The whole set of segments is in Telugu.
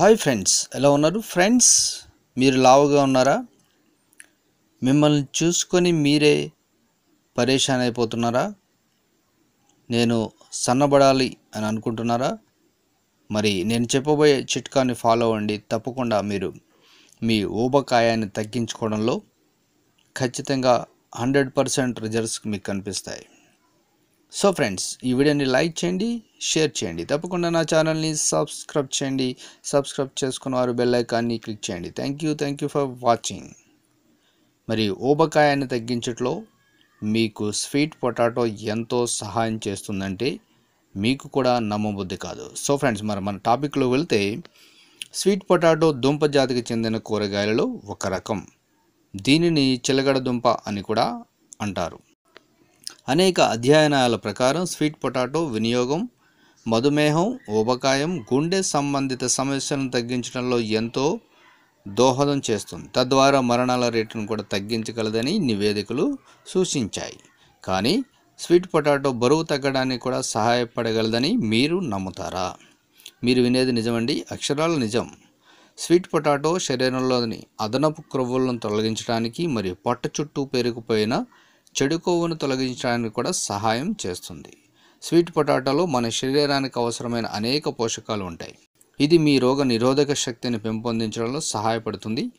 హాయ్ ఫ్రెండ్స్ ఎలా ఉన్నారు? ఫ్రెండ్స్ మీరు లావుగా ఉన్నారా? మిమ్మల్ని చూసుకొని మీరే పరేషాన్ అయిపోతున్నారా? నేను సన్నబడాలి అని అనుకుంటున్నారా? మరి నేను చెప్పబోయే చిట్కాని ఫాలో అవ్వండి. తప్పకుండా మీరు మీ ఊబకాయాన్ని తగ్గించుకోవడంలో ఖచ్చితంగా హండ్రెడ్ పర్సెంట్ రిజల్ట్స్ మీకు కనిపిస్తాయి. సో ఫ్రెండ్స్ ఈ వీడియోని లైక్ చేయండి షేర్ చేయండి. తప్పకుండా నా ఛానల్ని సబ్స్క్రైబ్ చేయండి. సబ్స్క్రైబ్ చేసుకున్న వారు బెల్ ఐకాన్ని క్లిక్ చేయండి. Thank you thank you for watching. మరి ఊబకాయాన్ని తగ్గించట్లో మీకు స్వీట్ పొటాటో ఎంతో సహాయం చేస్తుందంటే మీకు కూడా నమ్మబుద్ధి కాదు. సో ఫ్రెండ్స్ మరి మన టాపిక్లో వెళ్తే స్వీట్ పొటాటో దుంప జాతికి చెందిన కూరగాయలలో ఒక రకం. దీనిని చిలగడ దుంప అని కూడా అంటారు. అనేక అధ్యయనాల ప్రకారం స్వీట్ పొటాటో వినియోగం మధుమేహం ఊబకాయం గుండె సంబంధిత సమస్యలను తగ్గించడంలో ఎంతో దోహదం చేస్తుంది. తద్వారా మరణాల రేటును కూడా తగ్గించగలదని నివేదికలు సూచించాయి. కానీ స్వీట్ పొటాటో బరువు తగ్గడానికి కూడా సహాయపడగలదని మీరు నమ్ముతారా? మీరు వినేది నిజమండి. అక్షరాల నిజం. స్వీట్ పొటాటో శరీరంలోని అదనపు క్రొవ్వులను తొలగించడానికి మరియు పొట్ట చుట్టూ పేరుకుపోయిన చెడు కొవ్వును తొలగించడానికి కూడా సహాయం చేస్తుంది. స్వీట్ పొటాటోలో మన శరీరానికి అవసరమైన అనేక పోషకాలు ఉంటాయి. ఇది మీ రోగ నిరోధక శక్తిని పెంపొందించడంలో సహాయపడుతుంది.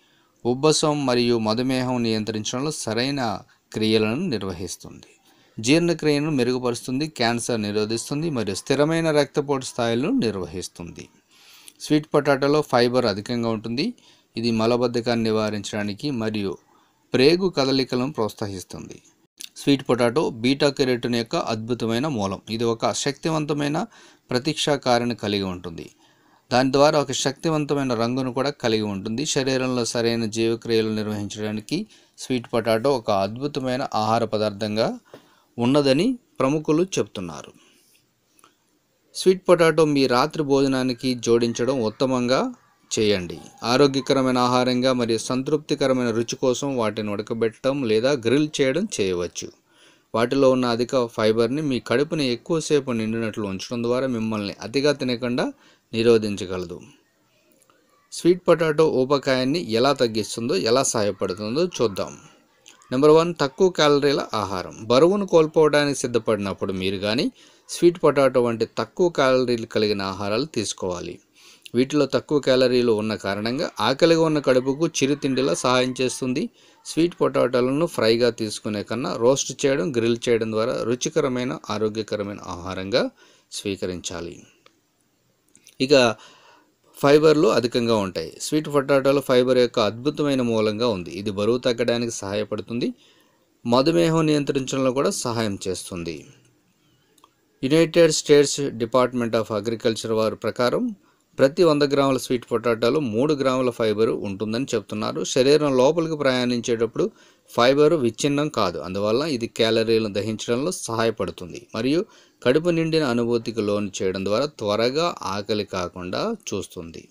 ఉబ్బసం మరియు మధుమేహం నియంత్రించడంలో సరైన క్రియలను నిర్వహిస్తుంది. జీర్ణక్రియను మెరుగుపరుస్తుంది క్యాన్సర్ నిరోధిస్తుంది మరియు స్థిరమైన రక్తపోటు స్థాయిలను నిర్వహిస్తుంది. స్వీట్ పొటాటోలో ఫైబర్ అధికంగా ఉంటుంది. ఇది మలబద్ధకాన్ని నివారించడానికి మరియు ప్రేగు కదలికలను ప్రోత్సహిస్తుంది. స్వీట్ పొటాటో బీటా కెరెటిన్ యొక్క అద్భుతమైన మూలం. ఇది ఒక శక్తివంతమైన ప్రతీక్షాకారిని కలిగి ఉంటుంది. దాని ద్వారా ఒక శక్తివంతమైన రంగును కూడా కలిగి ఉంటుంది. శరీరంలో సరైన జీవక్రియలు నిర్వహించడానికి స్వీట్ పొటాటో ఒక అద్భుతమైన ఆహార పదార్థంగా ఉన్నదని ప్రముఖులు చెప్తున్నారు. స్వీట్ పొటాటో మీ రాత్రి భోజనానికి జోడించడం ఉత్తమంగా చేయండి. ఆరోగ్యకరమైన ఆహారంగా మరియు సంతృప్తికరమైన రుచి కోసం వాటిని ఉడకబెట్టడం లేదా గ్రిల్ చేయడం చేయవచ్చు. వాటిలో ఉన్న అధిక ఫైబర్ని మీ కడుపుని ఎక్కువసేపు నిండినట్లు ఉంచడం ద్వారా మిమ్మల్ని అతిగా తినకుండా నిరోధించగలదు. స్వీట్ పొటాటో ఊబకాయాన్ని ఎలా తగ్గిస్తుందో ఎలా సహాయపడుతుందో చూద్దాం. నెంబర్ వన్ తక్కువ క్యాలరీల ఆహారం. బరువును కోల్పోవడానికి సిద్ధపడినప్పుడు మీరు కానీ స్వీట్ పొటాటో వంటి తక్కువ క్యాలరీలు కలిగిన ఆహారాలు తీసుకోవాలి. వీటిలో తక్కువ క్యాలరీలు ఉన్న కారణంగా ఆకలిగా ఉన్న కడుపుకు చిరుతిండిలా సహాయం చేస్తుంది. స్వీట్ పొటాటోలను ఫ్రైగా తీసుకునే కన్నా రోస్ట్ చేయడం గ్రిల్ చేయడం ద్వారా రుచికరమైన ఆరోగ్యకరమైన ఆహారంగా స్వీకరించాలి. ఇక ఫైబర్లు అధికంగా ఉంటాయి. స్వీట్ పొటాటోలో ఫైబర్ యొక్క అద్భుతమైన మూలంగా ఉంది. ఇది బరువు తగ్గడానికి సహాయపడుతుంది. మధుమేహం నియంత్రించడంలో కూడా సహాయం చేస్తుంది. United States Department of Agriculture వారి ప్రకారం ప్రతి వంద గ్రాముల స్వీట్ పొటాటోలో మూడు గ్రాముల ఫైబర్ ఉంటుందని చెప్తున్నారు. శరీరం లోపలికి ప్రయాణించేటప్పుడు ఫైబర్ విచ్ఛిన్నం కాదు. అందువల్ల ఇది క్యాలరీలను దహించడంలో సహాయపడుతుంది. మరియు కడుపు నిండిన అనుభూతికి లోను చేయడం ద్వారా త్వరగా ఆకలి కాకుండా చూస్తుంది.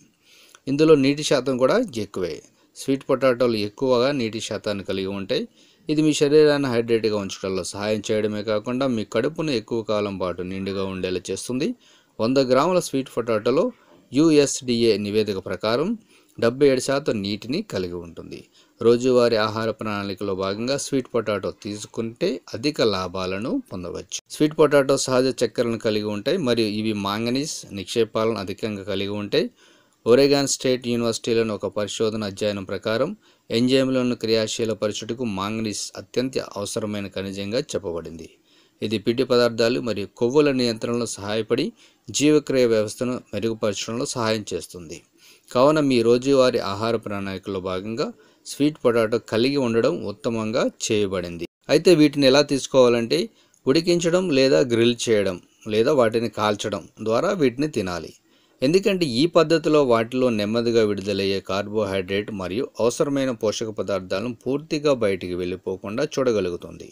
ఇందులో నీటి శాతం కూడా ఎక్కువే. స్వీట్ పొటాటోలు ఎక్కువగా నీటి శాతాన్ని కలిగి ఉంటాయి. ఇది మీ శరీరాన్ని హైడ్రేట్గా ఉంచడంలో సహాయం చేయడమే కాకుండా మీ కడుపును ఎక్కువ కాలం పాటు నిండుగా ఉండేలా చేస్తుంది. వంద గ్రాముల స్వీట్ పొటాటోలో యుఎస్డిఏ నివేదిక ప్రకారం డెబ్బై ఏడు శాతం నీటిని కలిగి ఉంటుంది. రోజువారీ ఆహార ప్రణాళికలో భాగంగా స్వీట్ పొటాటో తీసుకుంటే అధిక లాభాలను పొందవచ్చు. స్వీట్ పొటాటో సహజ చక్కెరను కలిగి ఉంటాయి మరియు ఇవి మాంగనీస్ నిక్షేపాలను అధికంగా కలిగి ఉంటాయి. ఒరేగాన్ స్టేట్ యూనివర్సిటీలోని ఒక పరిశోధన అధ్యయనం ప్రకారం ఎంజైమ్లను క్రియాశీలపరచుటకు మాంగనీస్ అత్యంత అవసరమైన ఖనిజంగా చెప్పబడింది. ఇది పిండి పదార్థాలు మరియు కొవ్వుల నియంత్రణలో సహాయపడి జీవక్రియ వ్యవస్థను మెరుగుపరచడంలో సహాయం చేస్తుంది. కావున మీ రోజువారీ ఆహార ప్రణాళికలో భాగంగా స్వీట్ పొటాటో కలిగి ఉండడం ఉత్తమంగా చేయబడింది. అయితే వీటిని ఎలా తీసుకోవాలంటే ఉడికించడం లేదా గ్రిల్ చేయడం లేదా వాటిని కాల్చడం ద్వారా వీటిని తినాలి. ఎందుకంటే ఈ పద్ధతిలో వాటిలో నెమ్మదిగా విడుదలయ్యే కార్బోహైడ్రేట్ మరియు అవసరమైన పోషక పదార్థాలను పూర్తిగా బయటికి వెళ్ళిపోకుండా చూడగలుగుతుంది.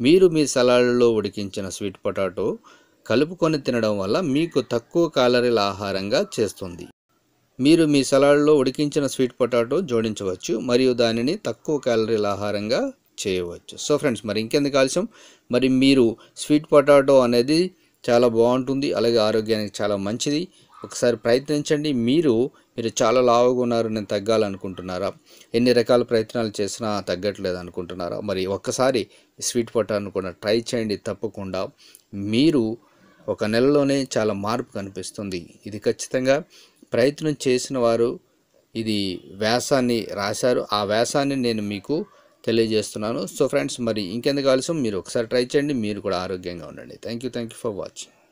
మీరు మీ సలాడ్లో ఉడికించిన స్వీట్ పొటాటో కలుపుకొని తినడం వల్ల మీకు తక్కువ క్యాలరీల ఆహారంగా చేస్తుంది. మీరు మీ సలాడ్లో ఉడికించిన స్వీట్ పొటాటో జోడించవచ్చు మరియు దానిని తక్కువ క్యాలరీల ఆహారంగా చేయవచ్చు. సో ఫ్రెండ్స్ మరి ఇంకెందుకు ఆలస్యం? మరి మీరు స్వీట్ పొటాటో అనేది చాలా బాగుంటుంది అలాగే ఆరోగ్యానికి చాలా మంచిది. ఒకసారి ప్రయత్నించండి. మీరు మీరు చాలా లావుగా ఉన్నారు నేను తగ్గాలనుకుంటున్నారా? ఎన్ని రకాల ప్రయత్నాలు చేసినా తగ్గట్లేదు అనుకుంటున్నారా? మరి ఒక్కసారి స్వీట్ పొటాటోను కూడా ట్రై చేయండి తప్పకుండా. మీరు ఒక నెలలోనే చాలా మార్పు కనిపిస్తుంది. ఇది ఖచ్చితంగా ప్రయత్నం చేసిన వారు ఇది వ్యాసాన్ని రాశారు. ఆ వ్యాసాన్ని నేను మీకు తెలియజేస్తున్నాను. సో ఫ్రెండ్స్ మరి ఇంకెందుకు ఆలస్యం? మీరు ఒకసారి ట్రై చేయండి. మీరు కూడా ఆరోగ్యంగా ఉండండి. Thank you thank you for watching.